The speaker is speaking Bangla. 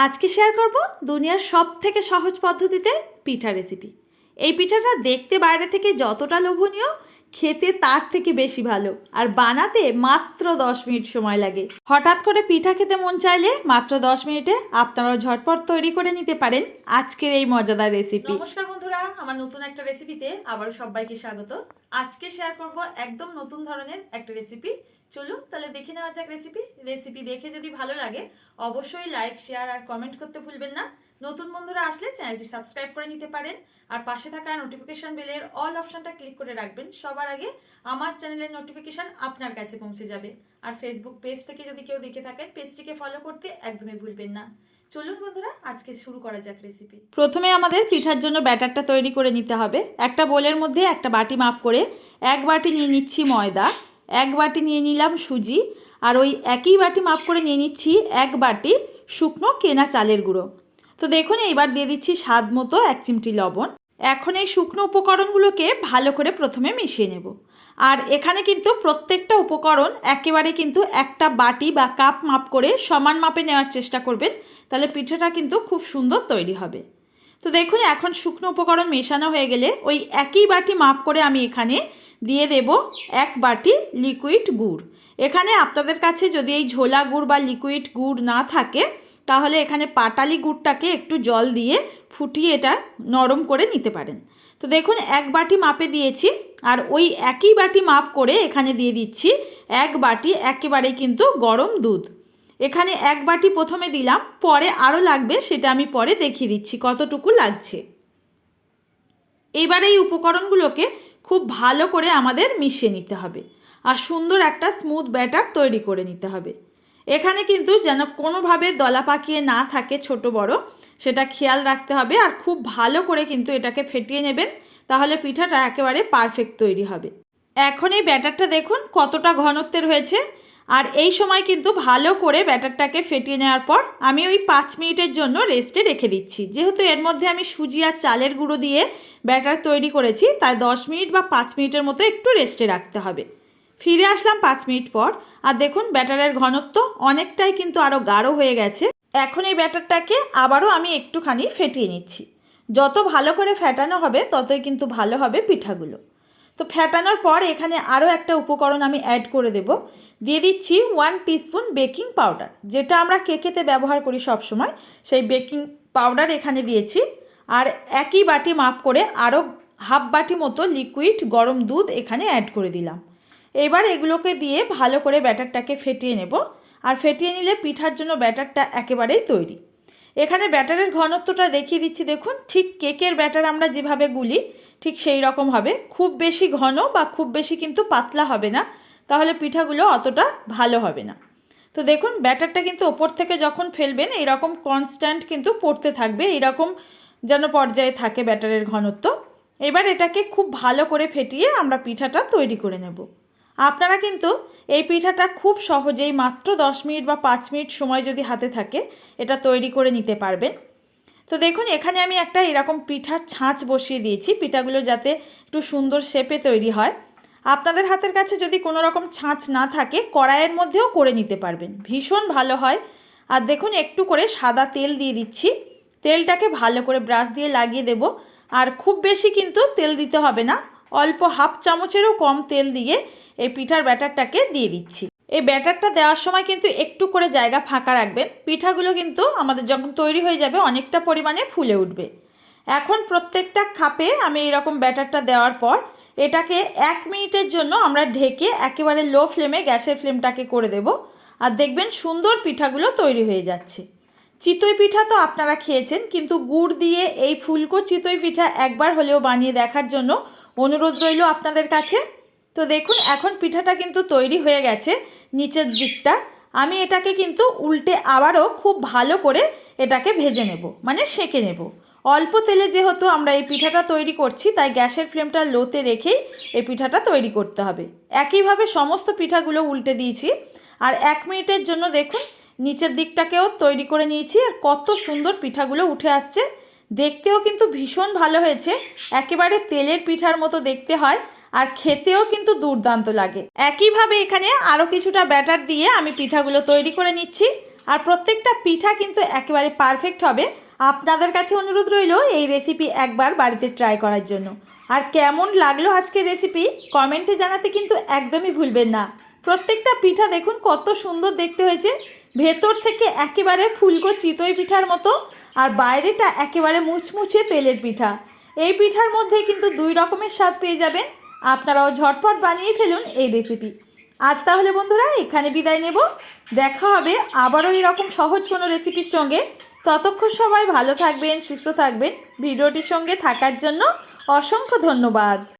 আজকে শেয়ার করব দুনিয়ার সব থেকে সহজ পদ্ধতিতে পিঠা রেসিপি এই পিঠাটা দেখতে বাইরে থেকে যতটা লোভনীয় খেতে তার থেকে বেশি ভালো। আর বানাতে মাত্র দশ মিনিট সময় লাগে। হঠাৎ করে পিঠা খেতে মন চাইলে মাত্র দশ মিনিটে আপনারাও ঝটপট তৈরি করে নিতে পারেন আজকের এই মজাদার রেসিপি নমস্কার বন্ধুরা, আমার নতুন একটা রেসিপিতে আবারও সবাইকে স্বাগত। আজকে শেয়ার করব একদম নতুন ধরনের একটা রেসিপি চলুন তাহলে দেখে নেওয়া যাক রেসিপি রেসিপি দেখে যদি ভালো লাগে, অবশ্যই লাইক শেয়ার আর কমেন্ট করতে ভুলবেন না। নতুন বন্ধুরা আসলে চ্যানেলটি সাবস্ক্রাইব করে নিতে পারেন। আর পাশে থাকা নোটিফিকেশন বেলের অল অপশনটা ক্লিক করে রাখবেন। সবার আগে আমার চ্যানেলের নোটিফিকেশন আপনার কাছে পৌঁছে যাবে। আর ফেসবুক পেজ থেকে যদি কেউ দেখে থাকেন পেজটিকে ফলো করতে একদমই ভুলবেন না। চলুন বন্ধুরা, আজকে শুরু করা যাক রেসিপি প্রথমে আমাদের পিঠার জন্য ব্যাটারটা তৈরি করে নিতে হবে। একটা বোলের মধ্যে একটা বাটি মাপ করে এক বাটি নিয়ে নিচ্ছি ময়দা, এক বাটি নিয়ে নিলাম সুজি, আর ওই একই বাটি মাপ করে নিয়ে নিচ্ছি এক বাটি শুকনো কেনা চালের গুঁড়ো। তো দেখুন, এইবার দিয়ে দিচ্ছি স্বাদ মতো এক চিমটি লবণ। এখন এই শুকনো উপকরণগুলোকে ভালো করে প্রথমে মিশিয়ে নেব। আর এখানে কিন্তু প্রত্যেকটা উপকরণ একেবারে কিন্তু একটা বাটি বা কাপ মাপ করে সমান মাপে নেওয়ার চেষ্টা করবেন, তাহলে পিঠাটা কিন্তু খুব সুন্দর তৈরি হবে। তো দেখুন, এখন শুকনো উপকরণ মেশানো হয়ে গেলে ওই একই বাটি মাপ করে আমি এখানে দিয়ে দেব এক বাটি লিকুইড গুড়। এখানে আপনাদের কাছে যদি এই ঝোলা গুড় বা লিকুইড গুড় না থাকে তাহলে এখানে পাটালি গুড়টাকে একটু জল দিয়ে ফুটিয়ে এটা নরম করে নিতে পারেন। তো দেখুন, এক বাটি মাপে দিয়েছি আর ওই একই বাটি মাপ করে এখানে দিয়ে দিচ্ছি এক বাটি একেবারেই কিন্তু গরম দুধ। এখানে এক বাটি প্রথমে দিলাম, পরে আরও লাগবে সেটা আমি পরে দেখিয়ে দিচ্ছি কতটুকু লাগছে। এইবার এই উপকরণগুলোকে খুব ভালো করে আমাদের মিশিয়ে নিতে হবে আর সুন্দর একটা স্মুথ ব্যাটার তৈরি করে নিতে হবে। এখানে কিন্তু যেন কোনোভাবে দলা পাকিয়ে না থাকে ছোট বড়, সেটা খেয়াল রাখতে হবে আর খুব ভালো করে কিন্তু এটাকে ফেটিয়ে নেবেন, তাহলে পিঠাটা একেবারে পারফেক্ট তৈরি হবে। এখন এই ব্যাটারটা দেখুন কতটা ঘনত্বের হয়েছে আর এই সময় কিন্তু ভালো করে ব্যাটারটাকে ফেটিয়ে নেওয়ার পর আমি ওই পাঁচ মিনিটের জন্য রেস্টে রেখে দিচ্ছি। যেহেতু এর মধ্যে আমি সুজি আর চালের গুঁড়ো দিয়ে ব্যাটার তৈরি করেছি, তাই দশ মিনিট বা পাঁচ মিনিটের মতো একটু রেস্টে রাখতে হবে। ফিরে আসলাম পাঁচ মিনিট পর। আর দেখুন, ব্যাটারের ঘনত্ব অনেকটাই কিন্তু আরও গাঢ় হয়ে গেছে। এখন এই ব্যাটারটাকে আবারও আমি একটুখানি ফেটিয়ে নিচ্ছি। যত ভালো করে ফেটানো হবে, ততই কিন্তু ভালো হবে পিঠাগুলো। তো ফেটানোর পর এখানে আরও একটা উপকরণ আমি অ্যাড করে দেব। দিয়ে দিচ্ছি ওয়ান টিস্পুন বেকিং পাউডার যেটা আমরা কেকেতে ব্যবহার করি সব সময় সেই বেকিং পাউডার এখানে দিয়েছি। আর একই বাটি মাপ করে আরও হাফ বাটি মতো লিকুইড গরম দুধ এখানে অ্যাড করে দিলাম। এবার এগুলোকে দিয়ে ভালো করে ব্যাটারটাকে ফেটিয়ে নেব। আর ফেটিয়ে নিলে পিঠার জন্য ব্যাটারটা একেবারেই তৈরি। এখানে ব্যাটারের ঘনত্বটা দেখিয়ে দিচ্ছি, দেখুন, ঠিক কেকের ব্যাটার আমরা যেভাবে গুলি, ঠিক সেই রকম হবে। খুব বেশি ঘন বা খুব বেশি কিন্তু পাতলা হবে না, তাহলে পিঠাগুলো অতটা ভালো হবে না। তো দেখুন, ব্যাটারটা কিন্তু ওপর থেকে যখন ফেলবেন, এইরকম কনস্ট্যান্ট কিন্তু পড়তে থাকবে, এইরকম যেন পর্যায়ে থাকে ব্যাটারের ঘনত্ব। এবার এটাকে খুব ভালো করে ফেটিয়ে আমরা পিঠাটা তৈরি করে নেব। আপনারা কিন্তু এই পিঠাটা খুব সহজেই মাত্র দশ মিনিট বা পাঁচ মিনিট সময় যদি হাতে থাকে, এটা তৈরি করে নিতে পারবেন। তো দেখুন, এখানে আমি একটা এরকম পিঠার ছাঁচ বসিয়ে দিয়েছি, পিঠাগুলো যাতে একটু সুন্দর শেপে তৈরি হয়। আপনাদের হাতের কাছে যদি কোনো রকম ছাঁচ না থাকে, কড়াইয়ের মধ্যেও করে নিতে পারবেন। ভীষণ ভালো হয়। আর দেখুন, একটু করে সাদা তেল দিয়ে দিচ্ছি। তেলটাকে ভালো করে ব্রাশ দিয়ে লাগিয়ে দেব। আর খুব বেশি কিন্তু তেল দিতে হবে না। অল্প হাফ চামচেরও কম তেল দিয়ে এই পিঠার ব্যাটারটাকে দিয়ে দিচ্ছি। এই ব্যাটারটা দেওয়ার সময় কিন্তু একটু করে জায়গা ফাঁকা রাখবেন। পিঠাগুলো কিন্তু আমাদের যখন তৈরি হয়ে যাবে অনেকটা পরিমাণে ফুলে উঠবে। এখন প্রত্যেকটা খাপে আমি এরকম ব্যাটারটা দেওয়ার পর এটাকে এক মিনিটের জন্য আমরা ঢেকে একেবারে লো ফ্লেমে গ্যাসের ফ্লেমটাকে করে দেব। আর দেখবেন সুন্দর পিঠাগুলো তৈরি হয়ে যাচ্ছে। চিতই পিঠা তো আপনারা খেয়েছেন, কিন্তু গুড় দিয়ে এই ফুলকো চিতই পিঠা একবার হলেও বানিয়ে দেখার জন্য অনুরোধ রইল আপনাদের কাছে। তো দেখুন, এখন পিঠাটা কিন্তু তৈরি হয়ে গেছে নিচের দিকটা। আমি এটাকে কিন্তু উল্টে আবারও খুব ভালো করে এটাকে ভেজে নেব মানে সেঁকে নেব। অল্প তেলে যেহেতু আমরা এই পিঠাটা তৈরি করছি, তাই গ্যাসের ফ্লেমটা লোতে রেখেই এই পিঠাটা তৈরি করতে হবে। একইভাবে সমস্ত পিঠাগুলো উল্টে দিয়েছি। আর এক মিনিটের জন্য দেখুন, নিচের দিকটাকেও তৈরি করে নিয়েছি। আর কত সুন্দর পিঠাগুলো উঠে আসছে। দেখতেও কিন্তু ভীষণ ভালো হয়েছে। একেবারে তেলের পিঠার মতো দেখতে হয় আর খেতেও কিন্তু দুর্দান্ত লাগে। একইভাবে এখানে আরও কিছুটা ব্যাটার দিয়ে আমি পিঠাগুলো তৈরি করে নিচ্ছি। আর প্রত্যেকটা পিঠা কিন্তু একেবারে পারফেক্ট হবে। আপনাদের কাছে অনুরোধ রইল এই রেসিপি একবার বাড়িতে ট্রাই করার জন্য। আর কেমন লাগল আজকের রেসিপি কমেন্টে জানাতে কিন্তু একদমই ভুলবেন না। প্রত্যেকটা পিঠা দেখুন কত সুন্দর দেখতে হয়েছে। ভেতর থেকে একেবারে ফুলকো চিতই পিঠার মতো। আর বাইরেটা একেবারে মুচমুচে তেলের পিঠা। এই পিঠার মধ্যে কিন্তু দুই রকমের স্বাদ পেয়ে যাবেন। আপনারাও ঝটপট বানিয়ে ফেলুন এই রেসিপি আজ তাহলে বন্ধুরা, এখানে বিদায় নেব। দেখা হবে আবারও এরকম সহজ কোনো রেসিপির সঙ্গে। ততক্ষণ সবাই ভালো থাকবেন, সুস্থ থাকবেন। ভিডিওটির সঙ্গে থাকার জন্য অসংখ্য ধন্যবাদ।